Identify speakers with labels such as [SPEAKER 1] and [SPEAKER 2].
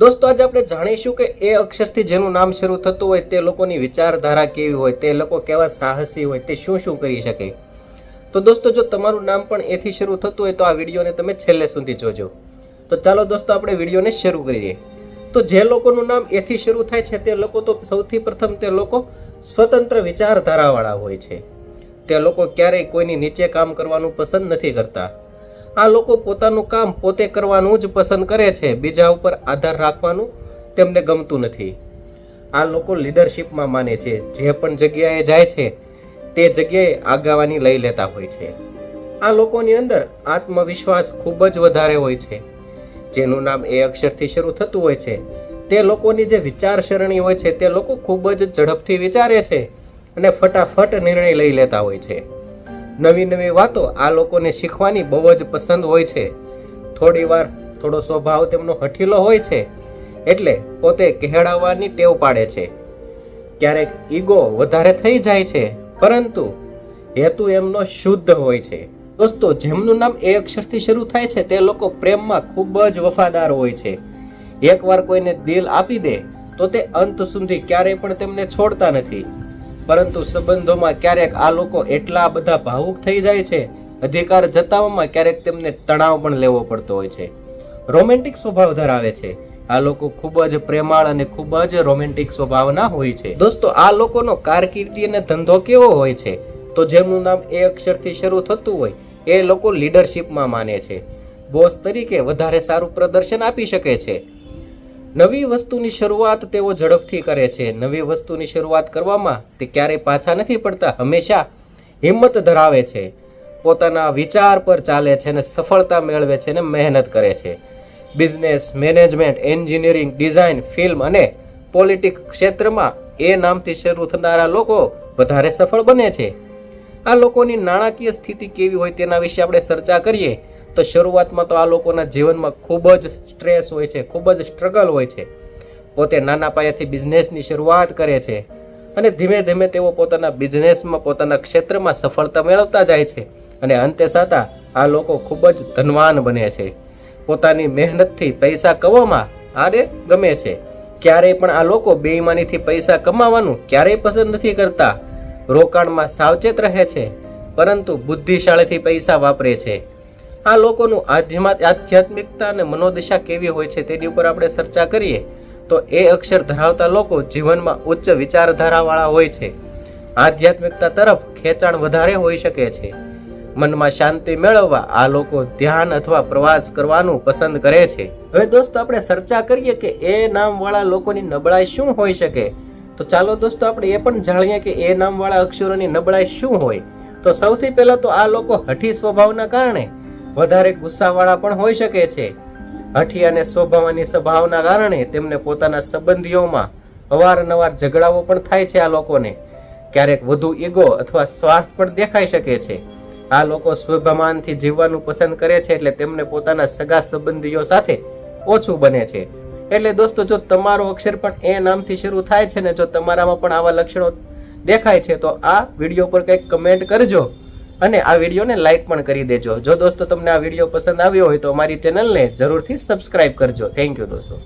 [SPEAKER 1] દોસ્તો, આજે આપણે જાણીશું કે એ અક્ષરથી જેનું નામ શરૂ થતું હોય તે લોકોની વિચારધારા કેવી હોય, તે લોકો કેવા સાહસી હોય, તે શું શું કરી શકે? તો દોસ્તો, જો તમારું નામ પણ એથી શરૂ થતું હોય તો આ વિડીયોને તમે છેલ્લે સુધી જોજો. તો ચાલો દોસ્તો, આપણે વિડીયોને શરૂ કરીએ. તો જે લોકોનું નામ એથી શરૂ થાય છે, તે લોકો તો સૌથી પ્રથમ તે લોકો સ્વતંત્ર વિચારધારાવાળા હોય છે. તે લોકો ક્યારેય કોઈની નીચે કામ કરવાનું પસંદ નથી કરતા. આ લોકો પોતાનું કામ પોતે કરવાનું જ પસંદ કરે છે. બીજા ઉપર આધાર રાખવાનું તેમને ગમતું નથી. આ લોકો લીડરશિપમાં માને છે. જે પણ જગ્યાએ જાય છે, તે જગ્યાએ આગેવાની લઈ લેતા હોય છે. આ લોકોની અંદર આત્મવિશ્વાસ ખૂબ જ વધારે હોય છે. જેનું નામ એ અક્ષરથી શરૂ થતું હોય છે. તે લોકોની જે વિચારસરણી હોય છે, તે લોકો ખૂબ જ ઝડપથી વિચારે છે અને ફટાફટ નિર્ણય લઈ લેતા હોય છે. નવી નવી વાતો આ લોકોને શીખવાની બહુ જ પસંદ હોય છે. થોડી વાર થોડો સ્વભાવ તેમનો હઠીલો હોય છે એટલે પોતે કહેડાવવાની ટેવ પાડે છે. ક્યારેક ઈગો વધારે થઈ જાય છે, પરંતુ હેતુ એમનો શુદ્ધ હોય છે. દોસ્તો, જેમનું નામ એ અક્ષરથી શરૂ થાય છે તે લોકો પ્રેમમાં ખૂબ જ વફાદાર હોય છે. એકવાર કોઈને દિલ આપી દે, તો તે અંત સુધી ક્યારેય પણ તેમને છોડતા નથી. પરંતુ સંબંધોમાં ક્યારેક આ લોકો એટલા બધા ભાવુક થઈ જાય છે, અધિકાર જતાવવામાં ક્યારેક તેમને તણાવ પણ લેવો પડતો હોય છે. રોમેન્ટિક સ્વભાવ ધરાવે છે. આ લોકો ખૂબ જ પ્રેમાળ અને ખૂબ જ રોમેન્ટિક સ્વભાવના હોય છે. દોસ્તો, આ લોકોનો કારકિર્દી અને ધંધો કેવો હોય છે? તો જેમનું નામ એ અક્ષરથી શરૂ થતું હોય, એ લોકો લીડરશિપમાં માને છે. બોસ તરીકે વધારે સારું પ્રદર્શન આપી શકે છે. નવી વસ્તુની શરૂઆત તેઓ ઝડપથી કરે છે. નવી વસ્તુની શરૂઆત કરવામાં તે ક્યારેય પાછા નથી પડતા, હંમેશા હિંમત ધરાવે છે. પોતાના વિચાર પર ચાલે છે અને સફળતા મેળવે છે અને મહેનત કરે છે. Business, management, engineering, design, film અને પોલિટિક ક્ષેત્રમાં એ નામથી શરૂ થનારા લોકો વધારે સફળ બને છે. આ લોકોની નાણાકીય સ્થિતિ કેવી હોય તેના વિશે આપણે ચર્ચા કરીએ. તો શરૂઆતમાં તો આ લોકોના જીવનમાં ખૂબ જ સ્ટ્રેસ હોય છે, ખૂબ જ સ્ટ્રગલ હોય છે. પોતે નાના પાયાથી બિઝનેસની શરૂઆત કરે છે અને ધીમે ધીમે તેઓ પોતાના બિઝનેસમાં પોતાના ક્ષેત્રમાં સફળતા મેળવતા જાય છે અને અંતે સાતા આ લોકો ખૂબ જ ધનવાન બને છે. પોતાની મહેનતથી પૈસા કમાવામાં આરે ગમે છે. ક્યારેય પણ આ લોકો બેઈમાનીથી પૈસા કમાવાનું ક્યારેય પસંદ નથી કરતા. રોકાણમાં સાવચેત રહે છે, પરંતુ બુદ્ધિશાળીથી પૈસા વાપરે છે. આ લોકોનું આધ્યાત્મિકતા અને મનોદશા કેવી હોય છે તેની ઉપર આપણે ચર્ચા કરીએ, તો એ અક્ષર ધરાવતા લોકો જીવનમાં ઉચ્ચ વિચારધારાવાળા હોય છે. આધ્યાત્મિકતા તરફ ખેંચાણ વધારે હોઈ શકે છે. મનમાં શાંતિ મેળવવા આ લોકો ધ્યાન અથવા પ્રવાસ કરવાનું પસંદ કરે છે. હવે દોસ્તો આપણે ચર્ચા કરીએ કે એ નામવાળા લોકોની નબળાઈ શું હોઈ શકે? તો ચાલો દોસ્તો આપણે એ પણ જાણીએ કે એ નામવાળા અક્ષરોની નબળાઈ શું હોય? તો સૌથી પહેલાં તો આ લોકો હઠી સ્વભાવના કારણે વધારે ગુસ્સાવાળા પણ હોઈ શકે છે. હઠી અને સ્વભાવની સ્વભાવના કારણે તેમને પોતાના સંબંધીઓમાં અવારનવાર ઝઘડાઓ પણ થાય છે આ લોકોને. ક્યારેક વધુ ઈગો અથવા સ્વાર્થ પણ દેખાઈ શકે છે. આ લોકો સ્વભામાનથી જીવવાનું પસંદ કરે છે એટલે તેમને પોતાના સગા સંબંધીઓ સાથે ઓછું બને છે. એટલે દોસ્તો, જો તમારો અક્ષર પણ એ નામથી શરૂ થાય છે ને જો તમારામાં પણ આવા લક્ષણો દેખાય છે, તો આ વીડિયો પર કંઈક કમેન્ટ કરજો. અને આ વિડીયોને લાઇક પણ કરી દેજો. જો દોસ્તો તમને આ વીડિયો પસંદ આવ્યો હોય તો અમારી ચેનલને જરૂરથી સબસ્ક્રાઇબ કરજો. થેન્ક યુ દોસ્તો.